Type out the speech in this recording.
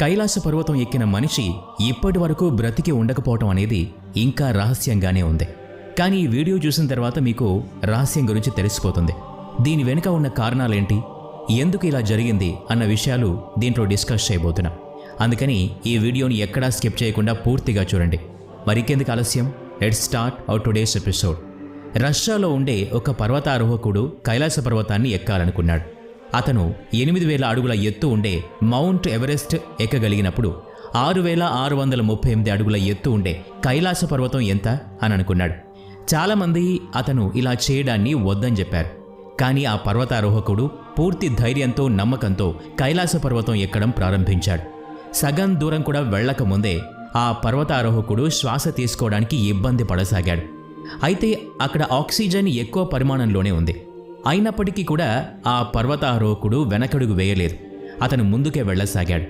కైలాస పర్వతం ఎక్కిన మనిషి ఇప్పటి వరకు బ్రతికి ఉండకపోవటం అనేది ఇంకా రహస్యంగానే ఉంది. కానీ ఈ వీడియో చూసిన తర్వాత మీకు రహస్యం గురించి తెలిసిపోతుంది. దీని వెనుక ఉన్న కారణాలేంటి? ఎందుకు ఇలా జరిగింది? అన్న విషయాలు దీంట్లో డిస్కస్ చేయబోతున్నాం. అందుకని ఈ వీడియోని ఎక్కడా స్కిప్ చేయకుండా పూర్తిగా చూడండి. మరికెందుకు ఆలస్యం? Let start out today's episode రష్యాలో ఉండే ఒక పర్వతారోహకుడు కైలాస పర్వతాన్ని ఎక్కాలనుకున్నాడు. అతను ఎనిమిది వేల అడుగుల ఎత్తు ఉండే మౌంట్ ఎవరెస్ట్ ఎక్కగలిగినప్పుడు ఆరు వేల ఆరు వందల ముప్పై ఎనిమిది అడుగుల ఎత్తు ఉండే కైలాస పర్వతం ఎంత అని అనుకున్నాడు. చాలామంది అతను ఇలా చేయడాన్ని వద్దని చెప్పారు. కానీ ఆ పర్వతారోహకుడు పూర్తి ధైర్యంతో నమ్మకంతో కైలాస పర్వతం ఎక్కడం ప్రారంభించాడు. సగం దూరం కూడా వెళ్ళకముందే ఆ పర్వతారోహకుడు శ్వాస తీసుకోవడానికి ఇబ్బంది పడసాగాడు. అయితే అక్కడ ఆక్సిజన్ ఎక్కువ పరిమాణంలోనే ఉంది. అయినప్పటికీ కూడా ఆ పర్వతారోహకుడు వెనకడుగు వేయలేదు. అతను ముందుకే వెళ్ళసాగాడు.